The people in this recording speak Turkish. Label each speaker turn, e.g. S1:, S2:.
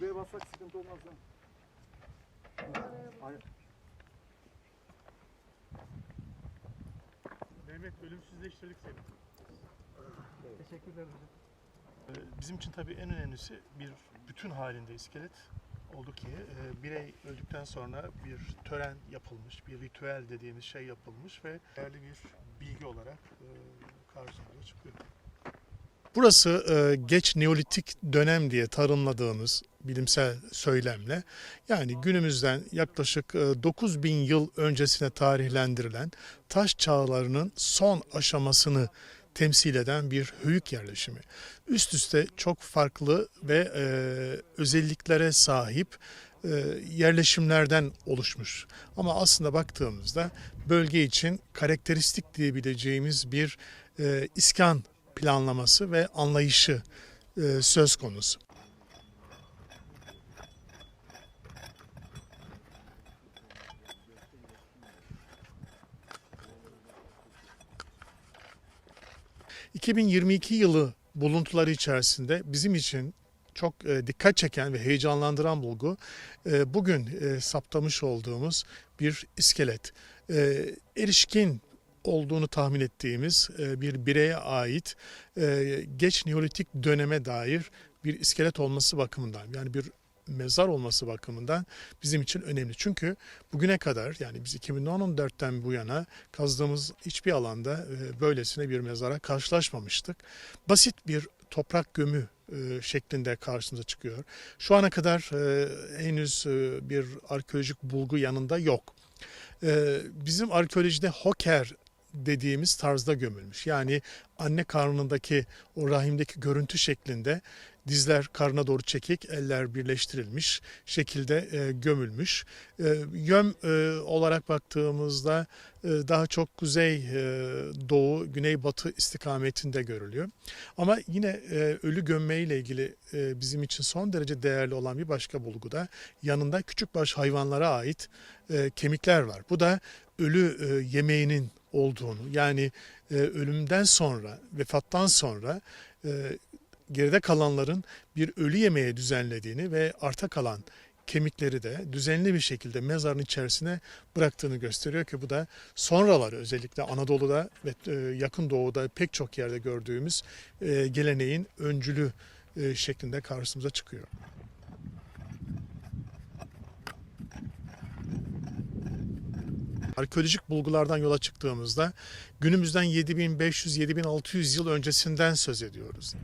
S1: Buraya bassak sıkıntı olmaz. Hayır.
S2: Mehmet ölümsüzleştirdik seni.
S3: Teşekkür ederim hocam.
S2: Ee, Bizim için tabii en önemlisi bir bütün halinde iskelet oldu ki e, birey öldükten sonra bir tören yapılmış, bir ritüel dediğimiz şey yapılmış ve değerli bir bilgi olarak e, karşımıza çıkıyor. Burası e, geç Neolitik dönem diye tanımladığımız bilimsel söylemle yani günümüzden yaklaşık e, 9000 yıl öncesine tarihlendirilen taş çağlarının son aşamasını temsil eden bir höyük yerleşimi. Üst üste çok farklı ve e, özelliklere sahip e, yerleşimlerden oluşmuş. Ama aslında baktığımızda bölge için karakteristik diyebileceğimiz bir e, iskan planlaması ve anlayışı e, söz konusu. ...2022 yılı buluntuları içerisinde bizim için çok e, dikkat çeken ve heyecanlandıran bulgu... e, ...bugün saptamış olduğumuz bir iskelet. Erişkin olduğunu tahmin ettiğimiz e, bir bireye ait e, geç Neolitik döneme dair bir iskelet olması bakımından yani bir mezar olması bakımından bizim için önemli. Çünkü bugüne kadar yani biz 2014'ten bu yana kazdığımız hiçbir alanda e, böylesine bir mezara karşılaşmamıştık. Basit bir toprak gömü şeklinde karşımıza çıkıyor. Şu ana kadar henüz bir arkeolojik bulgu yanında yok. Bizim arkeolojide hoker dediğimiz tarzda gömülmüş. Yani anne karnındaki o rahimdeki görüntü şeklinde dizler karnına doğru çekik, eller birleştirilmiş şekilde e, gömülmüş. E, yöm e, olarak baktığımızda e, daha çok kuzey e, doğu, güneybatı istikametinde görülüyor. Ama yine e, ölü gömme ile ilgili e, bizim için son derece değerli olan bir başka bulgu da yanında küçükbaş hayvanlara ait e, kemikler var. Bu da ölü e, yemeğinin olduğunu yani e, ölümden sonra, vefattan sonra e, geride kalanların bir ölü yemeğe düzenlediğini ve arta kalan kemikleri de düzenli bir şekilde mezarın içerisine bıraktığını gösteriyor ki bu da sonraları özellikle Anadolu'da ve yakın doğuda pek çok yerde gördüğümüz geleneğin öncülü şeklinde karşımıza çıkıyor. Arkeolojik bulgulardan yola çıktığımızda günümüzden 7500-7600 yıl öncesinden söz ediyoruz.